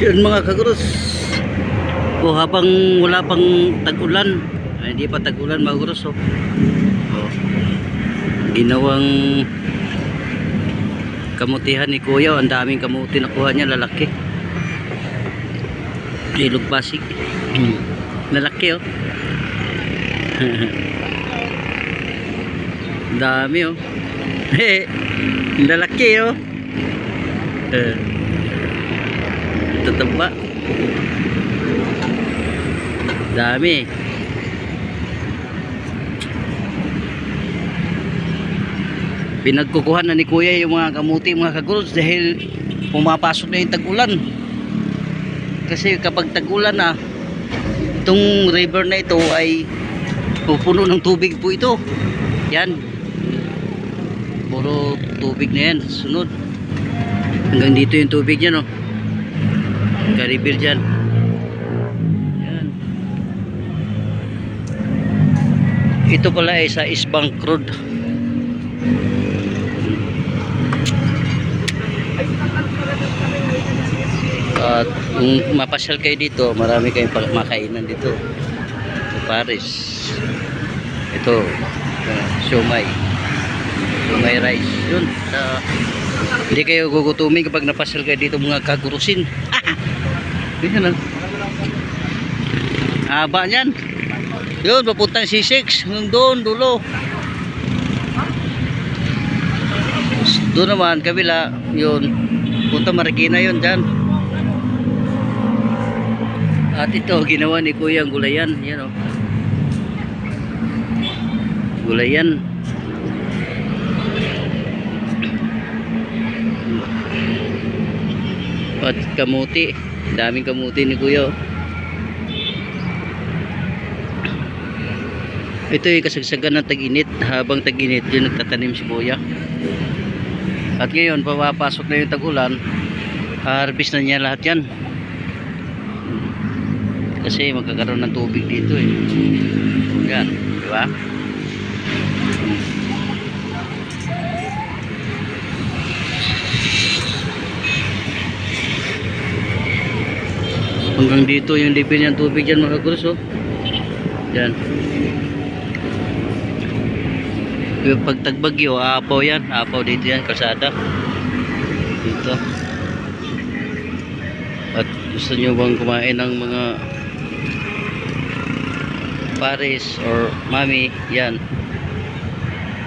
Yun mga kagurus. O habang wala pang tag-ulan, hindi pa tag-ulan mga kagurus. Oh. Oh. Ginawang kamutihan ni Kuya. Ang daming kamuti nakuha niya, lalaki. Ilog Pasig. lalaki oh. Dami oh. Lalaki oh. Eh. Tataba. Dami. Pinagkukuhan na ni Kuya yung mga kamuti, mga kagulos dahil pumapasok na yung tag-ulan. Kasi kapag tag-ulan na, itong river na ito ay pupuno ng tubig po ito. Yan. Puro tubig na yan. Sunod. Hanggang dito yung tubig niya, no? Karibir dyan. Yan. Ito pala ay sa Isbank Road. At kung mapasyal kayo dito, marami kayong makainan dito. Sa Paris. Ito, uh, siomay. Siomay rice. Yun. Sa, hindi kayo gugutumin kapag napasyal kayo dito mga kagurusin. Yan lang. Haba niyan. Yun, papuntang C6. Hanggang doon, dulo. Doon naman, kabila, yun. Punta Marikina yun dyan. At ito, ginawa ni Kuya ang gulayan. Yan o. Gulayan. At kamuti. Daming kamuti ni Kuya. oh. Ito yung kasagsagan ng tag-init. Habang tag-init, yun nagtatanim si Kuya. At ngayon, papapasok na yung tag-ulan. Harvest na niya lahat yan. Kasi magkakaroon ng tubig dito eh. Yan, di ba? Hanggang dito yung level ng tubig dyan mga kurus oh. Yan. Yung pag tagbagyo, aapaw yan. Aapaw dito yan, kalsada. Dito. At gusto nyo bang kumain ng mga pares or mami, yan.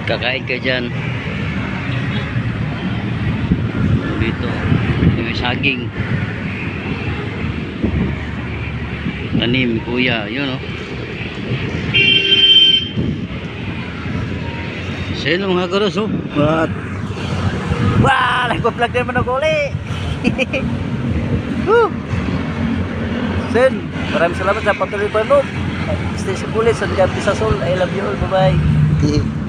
Kakain ka dyan. Dito. Yung saging. Tanim, kuya. Yun, oh. So yun lang mga karos, oh. At, wah, nagpa-vlog naman ako ulit. Sen, maraming salamat sa patuloy panood. Stay sa kulit sa Diyan Pisasol. I love you all. Bye-bye.